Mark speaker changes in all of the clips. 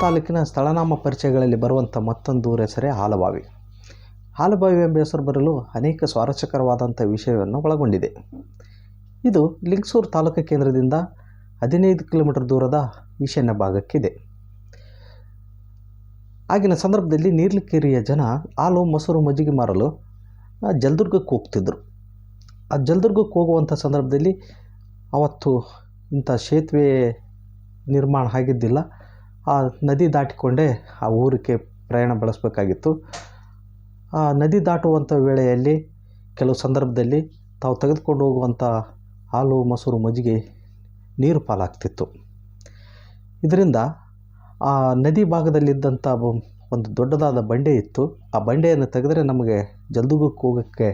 Speaker 1: ತಾಲೂಕಿನ ಸ್ಥಳನಾಮ ಪರಿಚಯಗಳಲ್ಲಿ ಬರುವಂಥ ಮತ್ತೊಂದು ಊರ ಹೆಸರೇ ಹಾಲಬಾವಿ. ಹಾಲಬಾವಿ ಎಂಬ ಹೆಸರು ಬರಲು ಅನೇಕ ಸ್ವಾರಸ್ಯಕರವಾದಂಥ ವಿಷಯವನ್ನು ಒಳಗೊಂಡಿದೆ. ಇದು ಲಿಂಗ್ಸೂರು ತಾಲೂಕು ಕೇಂದ್ರದಿಂದ ಹದಿನೈದು ಕಿಲೋಮೀಟರ್ ದೂರದ ಈಶಾನ್ಯ ಭಾಗಕ್ಕಿದೆ. ಆಗಿನ ಸಂದರ್ಭದಲ್ಲಿ ನೀರ್ಲಿಕೇರಿಯ ಜನ ಹಾಲು, ಮೊಸರು ಮಜ್ಜಿಗೆ ಮಾರಲು ಜಲದುರ್ಗಕ್ಕೆ ಹೋಗ್ತಿದ್ದರು ಆ ಜಲದುರ್ಗಕ್ಕೆ ಹೋಗುವಂಥ ಸಂದರ್ಭದಲ್ಲಿ ಅವತ್ತು ಇಂಥ ಸೇತುವೆ ನಿರ್ಮಾಣ ಆಗಿದ್ದಿಲ್ಲ. ಆ ನದಿ ದಾಟಿಕೊಂಡೇ ಆ ಊರಿಗೆ ಪ್ರಯಾಣ ಬೆಳೆಸಬೇಕಾಗಿತ್ತು. ಆ ನದಿ ದಾಟುವಂಥ ವೇಳೆಯಲ್ಲಿ ಕೆಲವು ಸಂದರ್ಭದಲ್ಲಿ ತಾವು ತೆಗೆದುಕೊಂಡು ಹೋಗುವಂಥ ಹಾಲು, ಮೊಸರು, ಮಜ್ಜಿಗೆ ನೀರು ಪಾಲಾಗ್ತಿತ್ತು. ಇದರಿಂದ ಆ ನದಿ ಭಾಗದಲ್ಲಿದ್ದಂಥ ಒಂದು ದೊಡ್ಡದಾದ ಬಂಡೆ ಇತ್ತು. ಆ ಬಂಡೆಯನ್ನು ತೆಗೆದರೆ ನಮಗೆ ಜಲ್ದುಗಕ್ಕೆ ಹೋಗೋಕ್ಕೆ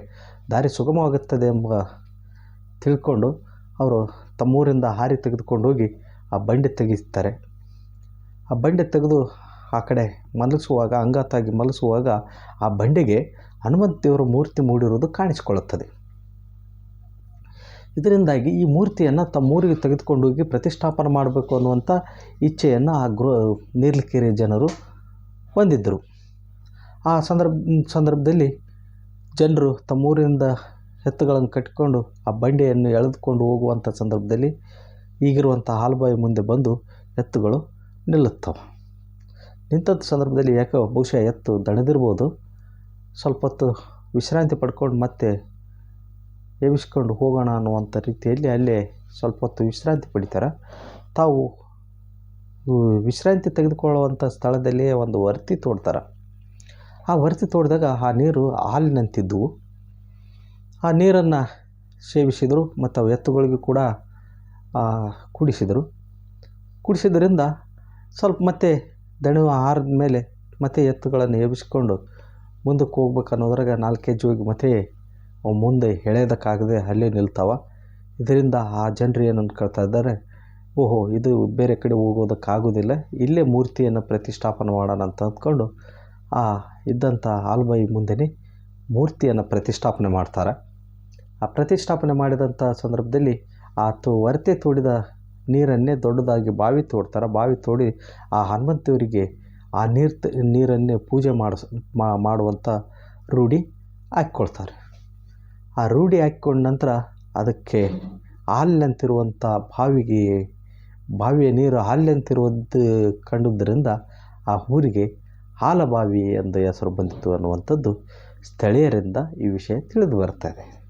Speaker 1: ದಾರಿ ಸುಗಮವಾಗುತ್ತದೆ ಎಂಬ ತಿಳ್ಕೊಂಡು ಅವರು ತಮ್ಮೂರಿಂದ ಹಾರಿ ತೆಗೆದುಕೊಂಡು ಹೋಗಿ ಆ ಬಂಡೆ ತೆಗಿತಾರೆ ಆ ಬಂಡೆ ತೆಗೆದು ಆ ಕಡೆ ಮಲಸುವಾಗ, ಅಂಗಾತಾಗಿ ಮಲಸುವಾಗ ಆ ಬಂಡೆಗೆ ಹನುಮಂತ ದೇವರ ಮೂರ್ತಿ ಮೂಡಿರುವುದು ಕಾಣಿಸಿಕೊಳ್ಳುತ್ತದೆ. ಇದರಿಂದಾಗಿ ಈ ಮೂರ್ತಿಯನ್ನು ತಮ್ಮೂರಿಗೆ ತೆಗೆದುಕೊಂಡು ಹೋಗಿ ಪ್ರತಿಷ್ಠಾಪನೆ ಮಾಡಬೇಕು ಅನ್ನುವಂಥ ಇಚ್ಛೆಯನ್ನು ಆ ಗೃಹ, ನೀರ್ಲಿಕೆರೆ ಜನರು ಹೊಂದಿದ್ದರು. ಆ ಸಂದರ್ಭ, ಸಂದರ್ಭದಲ್ಲಿ ಜನರು ತಮ್ಮೂರಿಂದ ಎತ್ತುಗಳನ್ನು ಕಟ್ಟಿಕೊಂಡು ಆ ಬಂಡೆಯನ್ನು ಎಳೆದುಕೊಂಡು ಹೋಗುವಂಥ ಸಂದರ್ಭದಲ್ಲಿ ಈಗಿರುವಂಥ ಹಾಲ್ಬಾಯಿ ಮುಂದೆ ಬಂದು ಎತ್ತುಗಳು ನಿಲ್ಲುತ್ತವೆ. ನಿಂತಂಥ ಸಂದರ್ಭದಲ್ಲಿ ಯಾಕೋ ಬಹುಶಃ ಎತ್ತು ದಣದಿರ್ಬೋದು. ಸ್ವಲ್ಪ ಹೊತ್ತು ವಿಶ್ರಾಂತಿ ಪಡ್ಕೊಂಡು ಮತ್ತೆ ಏವಿಸ್ಕೊಂಡು ಹೋಗೋಣ ಅನ್ನುವಂಥ ರೀತಿಯಲ್ಲಿ ಅಲ್ಲೇ ಸ್ವಲ್ಪ ಹೊತ್ತು ವಿಶ್ರಾಂತಿ ಪಡಿತಾರೆ. ತಾವು ವಿಶ್ರಾಂತಿ ತೆಗೆದುಕೊಳ್ಳುವಂಥ ಸ್ಥಳದಲ್ಲಿಯೇ ಒಂದು ವರ್ತಿ ತೋಡ್ತಾರೆ. ಆ ವರ್ತಿ ತೋಡಿದಾಗ ಆ ನೀರು ಹಾಲಿನಂತಿದ್ದವು ಆ ನೀರನ್ನು ಸೇವಿಸಿದರು ಮತ್ತು ಅವು ಎತ್ತುಗಳಿಗೂ ಕೂಡ ಕುಡಿಸಿದರು. ಕುಡಿಸಿದ್ರಿಂದ ಸ್ವಲ್ಪ ಮತ್ತೆ ದಣಿವ ಆರಿದ ಮೇಲೆ ಮತ್ತೆ ಎತ್ತುಗಳನ್ನು ಎಬ್ಬಿಸ್ಕೊಂಡು ಮುಂದಕ್ಕೆ ಹೋಗ್ಬೇಕು ಅನ್ನೋದ್ರಾಗ ನಾಲ್ಕು ಹೆಜ್ಜೆ ಹೋಗಿ ಮತ್ತೆ ಮುಂದೆ ಎಳೆಯೋದಕ್ಕಾಗದೆ ಅಲ್ಲೇ ನಿಲ್ತಾವ. ಇದರಿಂದ ಆ ಜನರು ಏನು ಅಂದ್ಕೊಳ್ತಾ ಇದ್ದಾರೆ, ಓಹೋ, ಇದು ಬೇರೆ ಕಡೆ ಹೋಗೋದಕ್ಕಾಗೋದಿಲ್ಲ, ಇಲ್ಲೇ ಮೂರ್ತಿಯನ್ನು ಪ್ರತಿಷ್ಠಾಪನೆ ಮಾಡೋಣ ಅಂತ ಅಂದ್ಕೊಂಡು ಆ ಇದ್ದಂಥ ಆಲ್ಬಾಯಿ ಮುಂದೆನೇ ಮೂರ್ತಿಯನ್ನು ಪ್ರತಿಷ್ಠಾಪನೆ ಮಾಡ್ತಾರೆ. ಆ ಪ್ರತಿಷ್ಠಾಪನೆ ಮಾಡಿದಂಥ ಸಂದರ್ಭದಲ್ಲಿ ಆ ತು ಹೊರತೆ ತೋಡಿದ ನೀರನ್ನೇ ದೊಡ್ಡದಾಗಿ ಬಾವಿ ತೋಡ್ತಾರೆ ಬಾವಿ ತೋಡಿ ಆ ಹನುಮಂತೇವರಿಗೆ ಆ ನೀರು ತ- ನೀರನ್ನೇ ಪೂಜೆ ಮಾಡಿಸ್ ಮಾಡುವಂಥ ರೂಢಿ ಹಾಕ್ಕೊಳ್ತಾರೆ. ಆ ರೂಢಿ ಹಾಕ್ಕೊಂಡ ನಂತರ ಅದಕ್ಕೆ ಹಾಲಿನಂತಿರುವಂಥ ಬಾವಿಗೆ, ಬಾವಿಯ ನೀರು ಹಾಲಿನಂತಿರುವುದು ಕಂಡುದರಿಂದ ಆ ಊರಿಗೆ ಹಾಲಬಾವಿ ಎಂದು ಹೆಸರು ಬಂದಿತ್ತು ಅನ್ನುವಂಥದ್ದು ಸ್ಥಳೀಯರಿಂದ ಈ ವಿಷಯ ತಿಳಿದು ಬರ್ತದೆ